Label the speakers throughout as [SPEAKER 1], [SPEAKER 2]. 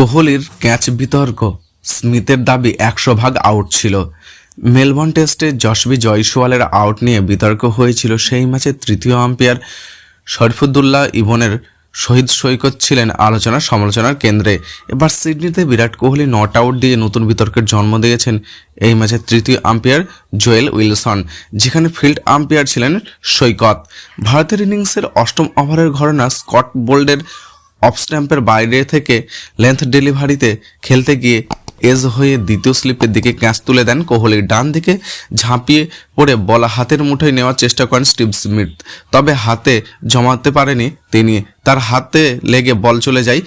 [SPEAKER 1] কোহলির ক্যাচ বিতর্ক। স্মিথের দাবি একশো ভাগ আউট ছিল। মেলবোর্ন টেস্টে যশবি জয়সওয়ালের আউট নিয়ে বিতর্ক হয়েছিল সেই ম্যাচে তৃতীয় আম্পায়ার শরীফুদ্দুল্লাহ ইবনের। শহীদ সৈকত ছিলেন আলোচনা সমালোচনার কেন্দ্রে। এবার সিডনিতে বিরাট কোহলি নট আউট দিয়ে নতুন বিতর্কের জন্ম দিয়েছেন এই ম্যাচের তৃতীয় আম্পায়ার জোয়েল উইলসন, যেখানে ফিল্ড আম্পায়ার ছিলেন সৈকত। ভারতের ইনিংসের অষ্টম ওভারের ঘটনা স্কট বোল্ডের অফ স্ট্যাম্পের বাইরে থেকে লেন্থ ডেলিভারিতে খেলতে গিয়ে এজ হয়ে দ্বিতীয় স্লিপের দিকে ক্যাচ তুলে দেন কোহলি ডান দিকে, ঝাঁপিয়ে পড়ে বলা হাতের মুঠোয় নেওয়ার চেষ্টা করেন স্টিভ স্মিথ। তবে হাতে জমাতে পারেনি তিনি। তার হাতে লেগে বল চলে যায়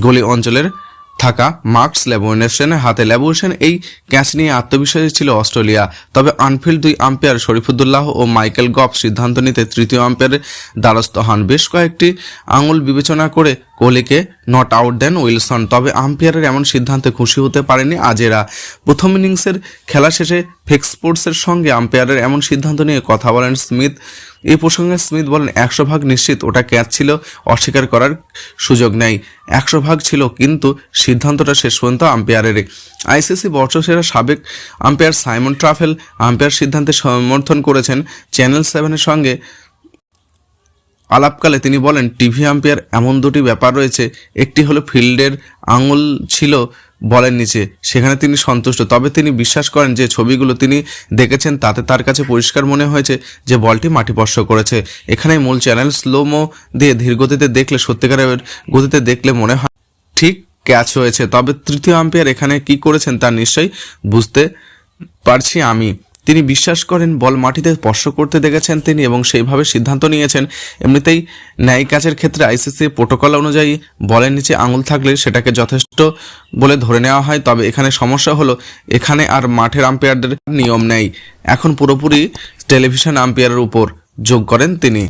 [SPEAKER 1] গলি অঞ্চলের থাকা মার্কস লেবুয়েসেনের হাতে লেবুয়েসেন এই ক্যাচ নিয়ে আত্মবিশ্বাসী ছিল অস্ট্রেলিয়া। তবে আনফিল্ড দুই আম্পায়ার শরীফুদ্দুল্লাহ ও মাইকেল গফ সিদ্ধান্ত নিতে তৃতীয় আম্পায়ারের দ্বারস্থ হন। বেশ কয়েকটি আঙুল বিবেচনা করে কোহলিকে নট আউট দেন উইলসন। তবে আম্পায়ারের এমন সিদ্ধান্তে খুশি হতে পারেনি আজেরা। প্রথম ইনিংসের খেলা শেষে ফেক্স স্পোর্টসের সঙ্গে আম্পায়ারের এমন সিদ্ধান্ত নিয়ে কথা বলেন স্মিথ। এই প্রসঙ্গে স্মিথ বলেন, একশো ভাগ নিশ্চিত, ওটা ক্যাচ ছিল, অস্বীকার করার সুযোগ নেই। একশো ভাগ ছিল, কিন্তু সিদ্ধান্তটা শেষ পর্যন্ত আম্পায়ারেরই। আইসিসি বর্ষসেরা সাবেক আম্পায়ার সাইমন ট্রাফেল, আম্পায়ার সিদ্ধান্তে সমর্থন করেছেন চ্যানেল সেভেনের সঙ্গে। আলাপকালে তিনি বলেন, টিভি আম্পায়ার এমন দুটি ব্যাপার রয়েছে, একটি হলো ফিল্ডের আঙুল ছিল বলের নিচে, সেখানে তিনি সন্তুষ্ট। তবে তিনি বিশ্বাস করেন যে ছবিগুলো তিনি দেখেছেন তাতে তার কাছে পরিষ্কার মনে হয়েছে যে বলটি মাটিস্পর্শ করেছে। এখানে মূল চ্যানেল স্লোমো দিয়ে ধীর গতিতে দেখলে, সত্যিকারের গতিতে দেখলে মনে হয় ঠিক ক্যাচ হয়েছে। তবে তৃতীয় আম্পায়ার এখানে কি করেছেন তা নিশ্চয়ই বুঝতে পারছি আমি। তিনি বিশ্বাস করেন বল মাটিতে স্পর্শ করতে দেখেছেন তিনি এবং সেইভাবে সিদ্ধান্ত নিয়েছেন। এমনিতেই ন্যায় কাজের ক্ষেত্রে আইসিসি প্রোটোকল অনুযায়ী বলের নিচে আঙুল থাকলে সেটাকে যথেষ্ট বলে ধরে নেওয়া হয়, তবে এখানে সমস্যা হলো, এখানে আর মাঠের আম্পায়ারদের নিয়ম নেই। এখন পুরোপুরি টেলিভিশন আম্পায়ারের উপর যোগ করেন তিনি।